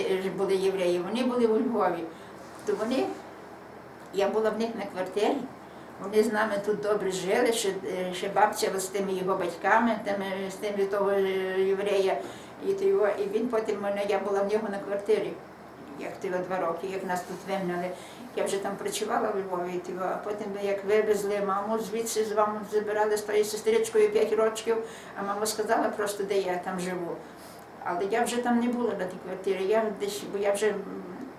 Е, були євреї, вони були у Львові. То вони, я була в них на квартирі, вони з нами тут добре жили, ще, е, ще бабця з тими його батьками, тими, з тими того е, єврея. І, то його, і він потім мене, я була в нього на квартирі, як то два роки, як нас тут вигнали. Я вже там працювала в Львові, то а потім як вивезли маму звідси з вами забирали з тою сестричкою 5 років, а мама сказала просто, де я там живу. Але я вже там не була на тій квартирі. Я десь, бо я вже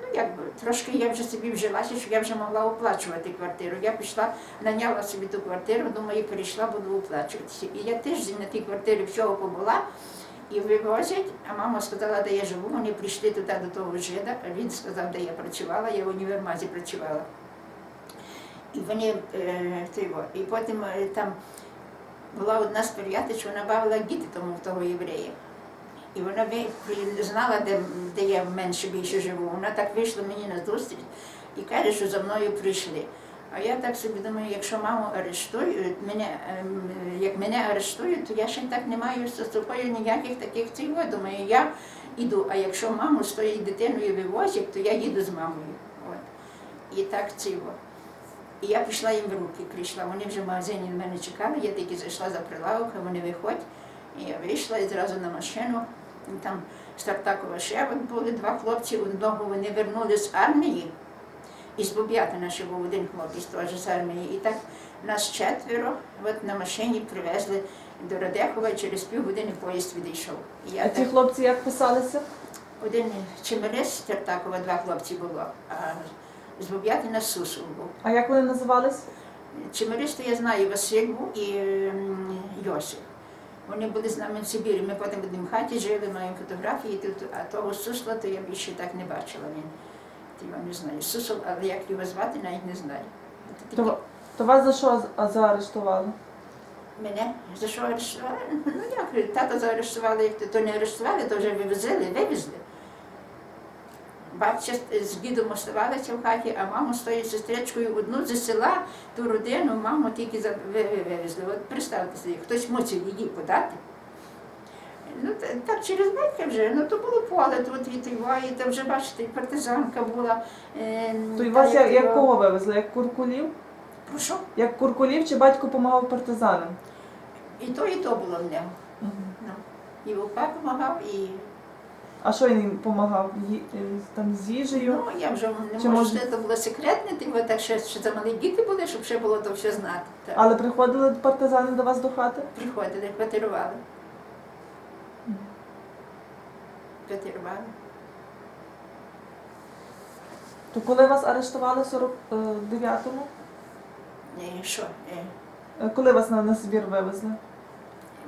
ну якби трошки я вже собі вжилася, що я вже могла оплачувати квартиру. Я пішла, наняла собі ту квартиру, думаю, перейшла, буду оплачуватися. І я тиждень на тій квартирі всього побула. І вивозять, а мама сказала, де я живу. Вони прийшли туди до того жида. а Він сказав, де я працювала, я в універмазі працювала. І вони е, і потім е, там була одна з вона бавила діти тому в того єврея. І вона знала, де, де я менше більше живу. Вона так вийшла мені на зустріч і каже, що за мною прийшли. А я так собі думаю, якщо маму арештують, мене, ем, як мене арештують, то я ще так не маю з собою ніяких таких цього. Думаю, я іду, а якщо маму з тою дитиною вивозять, то я їду з мамою. От. І так цього. І я пішла їм в руки, прийшла. Вони вже в магазині мене чекали, я тільки зайшла за прилавок, вони виходять. І я вийшла і зразу на машину. І Там Стартакова ще були два хлопці, одного вони вернули з армії. І з Боб'ятина ще був один хлопець теж з армії. І так нас четверо от на машині привезли до Радехова і через півгодини поїзд відійшов. І я А ці так, хлопці як писалися? один Чемерес з Стартакова, два хлопці було, а з Боб'ятина Сусов був. А як вони називались? Чимерист, я знаю, Василь був і Йосип. Вони були з нами в Сибірі. Ми потім в одній хаті жили, маємо фотографії, тут, а того Сусла, то я більше так не бачила. Він я не знаю. Сусл, але як його звати, навіть не знаю. Такі- То, то вас за що заарештували? Мене за що арештували? Ну як, тата заарештували, як то не арештували, то вже вивезли, вивезли. Бабця з- дідом оставалася в хаті, а маму з тою сестричкою одну зі села, ту родину, маму тільки вивезли. От представте собі, хтось мусив її подати. Ну, так через батька вже, ну то було поле тут від його, і там вже, бачите, і партизанка була. е, То і вас як, як кого вивезли? Як куркулів? Прошу. Як куркулів чи батько допомагав партизанам? І то, і то було в нього. Ну, і Вовка допомагав, і А що він їм допомагав? Там з їжею? Ну, я вже не Чи можу, може- це було секретне, тим так ще, ще замалі діти були, щоб ще було то все знати. Так. Але приходили партизани до вас до хати? Приходили, квартирували. Квартирували. То коли вас арештували в 49-му? І що? е, Е, Коли вас на, на Сибір вивезли?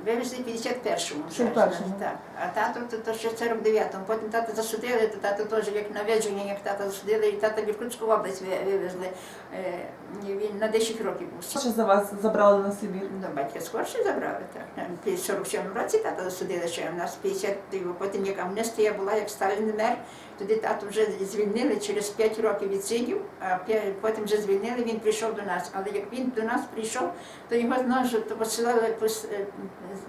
Вивезли в 51-му. ще ж, 51-му. Так. А тато то, то ще в 49-му. Потім тата засудили, то тато теж як наведження, як тата засудили, і тата в Іркутську область вивезли. Е, Він на 10 років був. Що за вас забрали на Сибір? Ну, батька скорше забрали, так. В 47 році тата засудили, що в нас 50, його. потім як амнестія була, як Сталін мер, тоді тату вже звільнили через 5 років відсидів, а потім вже звільнили, він прийшов до нас. Але як він до нас прийшов, то його знову посилали, пос- е,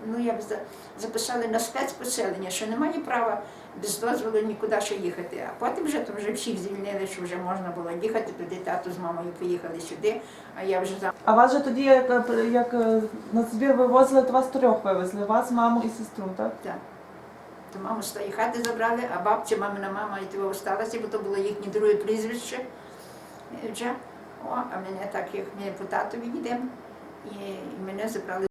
ну, як за- записали на спецпоселення, що немає права без дозволу нікуди ще їхати. А потім вже то вже всіх звільнили, що вже можна було їхати, туди тату з мамою поїхали сюди, а я вже за А вас же тоді, як, як на Сибір вивозили, то вас трьох вивезли. Вас, маму і сестру, так? Так. То маму з тої хати забрали, а бабця, мамина мама і того осталася, бо то було їхнє друге прізвище. Вже. О, а мене так, як ми по татові йдемо, і мене забрали